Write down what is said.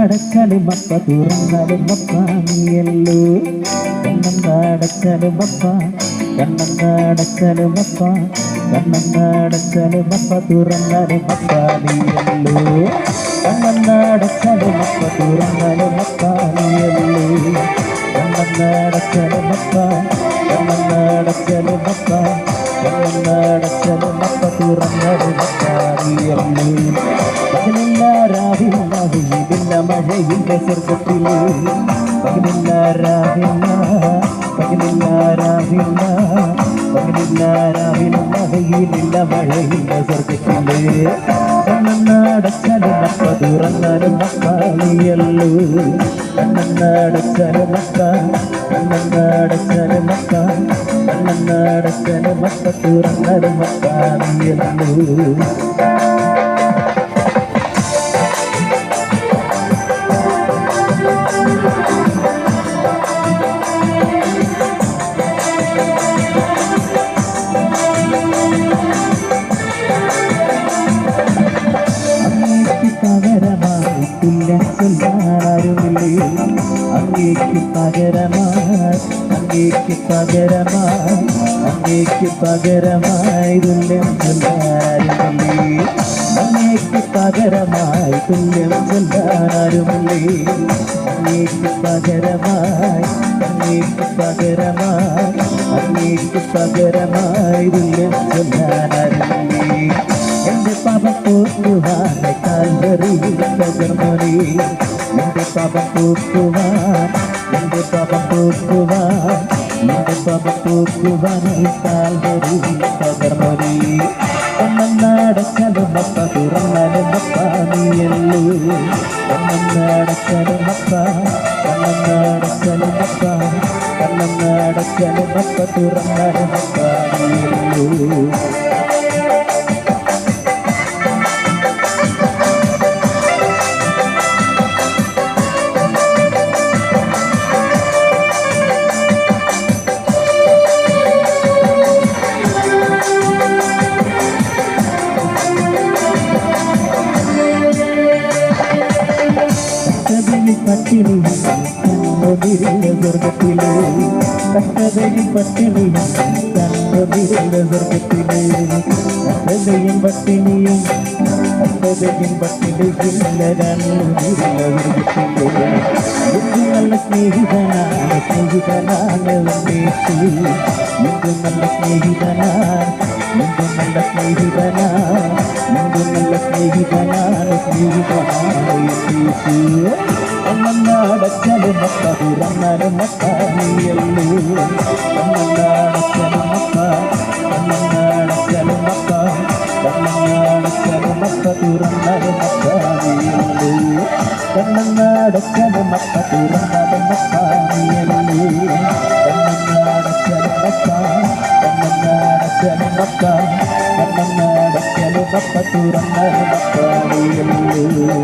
Mappa തുറന്നാലും മപ്പ നീയല്ലോ. കണ്ണം മപ്പ കണ്ണങ്ങാടച്ചാലും കണ്ണം കണ്ണങ്ങാടച്ചാലും മപ്പ തുറന്നാലും മപ്പ നീയല്ലോ. കണ്ണങ്ങാടച്ചാലും മപ്പ തുറന്നാലും മപ്പ നീയല്ലോ. കണ്ണങ്ങാടച്ചാലും മപ്പ കണ്ണങ്ങാടച്ചാലും മപ്പ കണ്ണങ്ങാടച്ചാലും മപ്പ തുറന്നാലും മപ്പ നീയല്ലോ. വെയിലില്ല മഴയില്ല സ്വർഗത്തിലെ പകലില്ല രാവില്ല പകലില്ല രാവില്ല പകലില്ല രാവില്ല വെയിലില്ല മഴയില്ല സ്വർഗത്തിലെ കണ്ണടച്ചാലും മക്ക തുറന്നാലും മക്കാളിയല്ലോ കണ്ണടച്ചാലും മക്ക കണ്ണടച്ചാലും മക്ക കണ്ണടച്ചാലും മക്ക തുറന്നാലും മക്കാളിയല്ലോ ചൊല്ലാറുമില്ലേ അങ്ങേക്ക് പകരമായി അങ്ങേക്ക് പകരമായി അങ്ങേക്ക് പകരമായി തുല്യം ചൊല്ലാറുമില്ലേ അങ്ങേക്ക് പകരമായി തുല്യം ചൊല്ലാറുമില്ലേ അങ്ങേക്ക് പകരമായി അങ്ങേക്ക് പകരമായി അങ്ങേക്ക് പകരമായി തുല്യം ചൊല്ലാറുമില്ലേ പാപം പോക്കുവാൻ എന്റെ പാപം പോക്കുവാൻ എന്റെ പാപം പോക്കുവാൻ കാൽവറിയിൽ പകർന്നോനെ കണ്ണടച്ചാലും തുറന്നലുമപ്പ നീയല്ലേ. മപ്പ നീയല്ലോ കണ്ണടച്ചാലും മപ്പ കണ്ണടച്ചാലും മപ്പ കണ്ണടച്ചാലും മപ്പ തുറന്നാലും മപ്പ നീയല്ലോ. സ്വർഗത്തിൽ കഷ്ടതയിൽ പട്ടിണി കണ്ണൊതിരുന്ന സ്വർഗത്തിൽ കഷ്ടതയും പട്ടിണിയും കഷ്ടതയും പട്ടിണിയില്ല സ്വർഗത്തിൽ നല്ല സ്നേഹിതനാണ് സ്നേഹിതനാണ് നല്ല സ്നേഹിതനാണ് എന്ത് നല്ല സ്നേഹിതനാണ് എന്ത് നല്ല സ്നേഹിതനാണ് സ്നേഹിതനാണ് കണ്ണടച്ചാലും മക്ക തുറന്നാലും മക്ക നീയല്ലോ കണ്ണടച്ചാലും മക്ക കണ്ണടച്ചാലും മക്ക കണ്ണടച്ചാലും മക്ക തുറന്നാലും മക്ക നീയല്ലോ കണ്ണടച്ചാലും മക്ക തുറന്നാലും മക്ക നീയല്ലോ കണ്ണടച്ചാലും മക്ക കണ്ണടച്ചാലും മക്ക കണ്ണടച്ചാലും മക്ക തുറന്നാലും മക്ക നീയല്ലോ